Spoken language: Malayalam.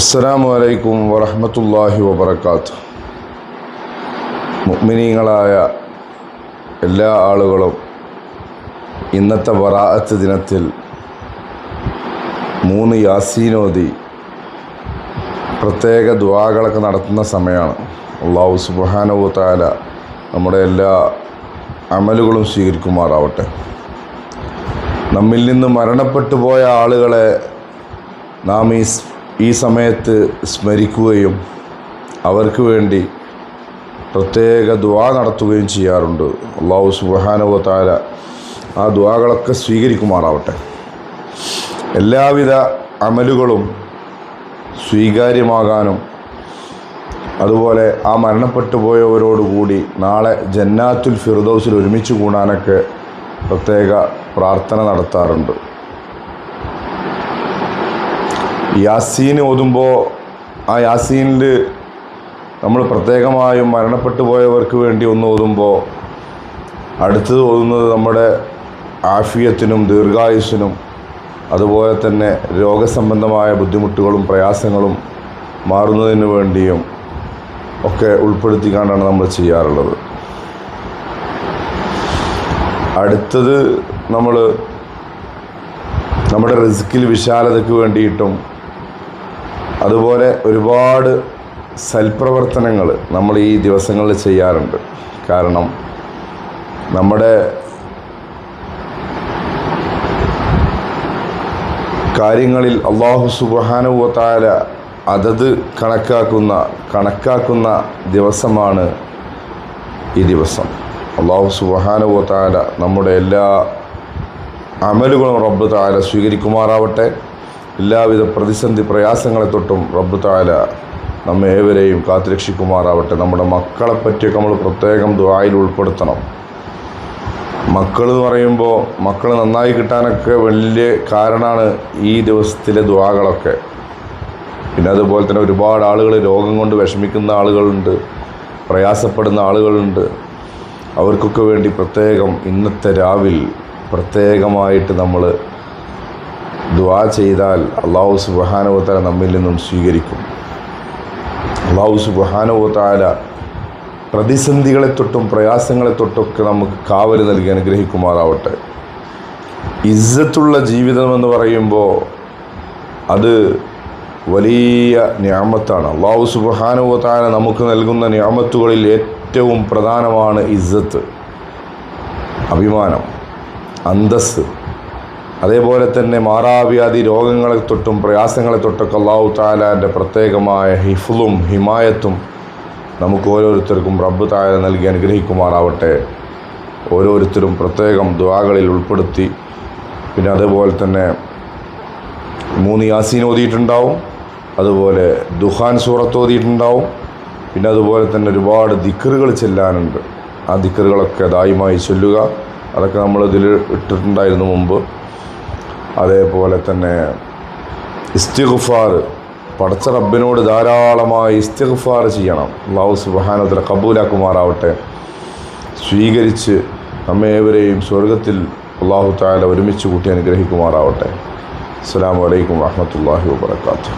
അസ്സലാമു അലൈക്കും വറഹ്മത്തുള്ളാഹി വബറകാത്ത് മുഅ്മിനീങ്ങളായ എല്ലാ ആളുകളും ഇന്നത്തെ വറാഹത്ത് ദിനത്തിൽ മൂന്ന് യാസീനോദി പ്രത്യേക ദ്വാകളൊക്കെ നടത്തുന്ന സമയമാണ്. അള്ളാഹു സുബ്ഹാനഹു താല നമ്മുടെ എല്ലാ അമലുകളും സ്വീകരിക്കുമാറാവട്ടെ. നമ്മിൽ നിന്ന് മരണപ്പെട്ടു പോയ ആളുകളെ നാം ഈ ഈ സമയത്ത് സ്മരിക്കുകയും അവർക്ക് വേണ്ടി പ്രത്യേക ദ്വാ നടത്തുകയും ചെയ്യാറുണ്ട്. അള്ളാഹു സുബാനുവ താര ആ ദ്വാകളൊക്കെ സ്വീകരിക്കുമാറാവട്ടെ. എല്ലാവിധ അമലുകളും സ്വീകാര്യമാകാനും അതുപോലെ ആ മരണപ്പെട്ടു പോയവരോടുകൂടി നാളെ ജന്നാത്തുൽ ഫിർദൗസിൽ ഒരുമിച്ച് കൂടാനൊക്കെ പ്രത്യേക പ്രാർത്ഥന നടത്താറുണ്ട്. യാസീൻ ഓതുമ്പോൾ ആ യാസീനിൽ നമ്മൾ പ്രത്യേകമായും മരണപ്പെട്ടു പോയവർക്ക് വേണ്ടി ഒന്ന് ഓതുമ്പോൾ അടുത്തത് ഓതുന്നത് നമ്മുടെ ആഫിയത്തിനും ദീർഘായുസിനും അതുപോലെ തന്നെ രോഗസംബന്ധമായ ബുദ്ധിമുട്ടുകളും പ്രയാസങ്ങളും മാറുന്നതിന് വേണ്ടിയും ഒക്കെ ഉൾപ്പെടുത്തിക്കൊണ്ടാണ് നമ്മൾ ചെയ്യാറുള്ളത്. അടുത്തത് നമ്മൾ നമ്മുടെ റിസ്കിൽ വിശാലതയ്ക്ക് വേണ്ടിയിട്ടും അതുപോലെ ഒരുപാട് സൽപ്രവർത്തനങ്ങൾ നമ്മൾ ഈ ദിവസങ്ങളിൽ ചെയ്യാറുണ്ട്. കാരണം നമ്മുടെ കാര്യങ്ങളിൽ അള്ളാഹു സുബാനുവത്താല അതത് കണക്കാക്കുന്ന കണക്കാക്കുന്ന ദിവസമാണ് ഈ ദിവസം. അള്ളാഹു സുബാനുവത്താല നമ്മുടെ എല്ലാ അമലുകളും റബ്ബ് താല സ്വീകരിക്കുമാറാവട്ടെ. എല്ലാവിധ പ്രതിസന്ധി പ്രയാസങ്ങളെ തൊട്ടും റബ്ബു താല നമ്മെ ഏവരെയും കാത്തുരക്ഷിക്കുമാറാവട്ടെ. നമ്മുടെ മക്കളെ പറ്റിയൊക്കെ നമ്മൾ പ്രത്യേകം ദ്വായിൽ ഉൾപ്പെടുത്തണം. മക്കൾ എന്ന് പറയുമ്പോൾ മക്കൾ നന്നായി കിട്ടാനൊക്കെ വലിയ കാരണമാണ് ഈ ദിവസത്തിലെ ദ്വാകളൊക്കെ പിന്നെ അതുപോലെ തന്നെ ഒരുപാട് ആളുകൾ രോഗം കൊണ്ട് വിഷമിക്കുന്ന ആളുകളുണ്ട് പ്രയാസപ്പെടുന്ന ആളുകളുണ്ട്. അവർക്കൊക്കെ വേണ്ടി പ്രത്യേകം ഇന്നത്തെ രാവിൽ പ്രത്യേകമായിട്ട് നമ്മൾ ദ്വാ ചെയ്താൽ അള്ളാഹു സുബഹാനവത്താല നമ്മിൽ നിന്നും സ്വീകരിക്കും. അള്ളാഹു സുബഹാനവത്താല പ്രതിസന്ധികളെ തൊട്ടും പ്രയാസങ്ങളെ തൊട്ടൊക്കെ നമുക്ക് കാവൽ നൽകി അനുഗ്രഹിക്കുമാറാവട്ടെ. ഇസ്സത്തുള്ള ജീവിതമെന്ന് പറയുമ്പോൾ അത് വലിയ ന്യാമത്താണ് അള്ളാഹു സുബാനുവത്താല നമുക്ക് നൽകുന്ന ന്യാമത്തുകളിൽ ഏറ്റവും പ്രധാനമാണ് ഇസ്സത്ത്. അഭിമാനം അന്തസ്സ്. അതേപോലെ തന്നെ മാറാവ്യാധി രോഗങ്ങളെ തൊട്ടും പ്രയാസങ്ങളെ തൊട്ടൊക്കെ അള്ളാഹു താലാന്റെ പ്രത്യേകമായ ഹിഫുലും ഹിമായത്തും നമുക്ക് ഓരോരുത്തർക്കും റബ്ബ് താല നൽകി അനുഗ്രഹിക്കുമാറാവട്ടെ. ഓരോരുത്തരും പ്രത്യേകം ദ്വാകളിൽ ഉൾപ്പെടുത്തി. പിന്നെ അതേപോലെ തന്നെ മൂന്ന് യാസീൻ ഓതിയിട്ടുണ്ടാവും. അതുപോലെ ദുഹാൻ സൂറത്ത് ഓതിയിട്ടുണ്ടാവും. പിന്നെ അതുപോലെ തന്നെ ഒരുപാട് ദിക്കറുകൾ ചെല്ലാനുണ്ട്. ആ ദിക്കറുകളൊക്കെ ദായുമായി ചൊല്ലുക. അതൊക്കെ നമ്മൾ ഇട്ടിട്ടുണ്ടായിരുന്നു മുമ്പ്. അതേപോലെ തന്നെ ഇസ്തിഗ്ഫാർ പടച്ച റബ്ബിനോട് ധാരാളമായി ഇസ്തിഗ്ഫാർ ചെയ്യണം. അള്ളാഹു സുബാനത്തിൽ കബൂലാക്കുമാറാവട്ടെ. സ്വീകരിച്ച് നമ്മേവരെയും സ്വർഗത്തിൽ അള്ളാഹു താല ഒരുമിച്ച് കൂട്ടി അനുഗ്രഹിക്കുമാറാവട്ടെ. അസ്സാം വലൈക്കും വാഹമത്തല്ലാഹി വാബർക്കാത്തു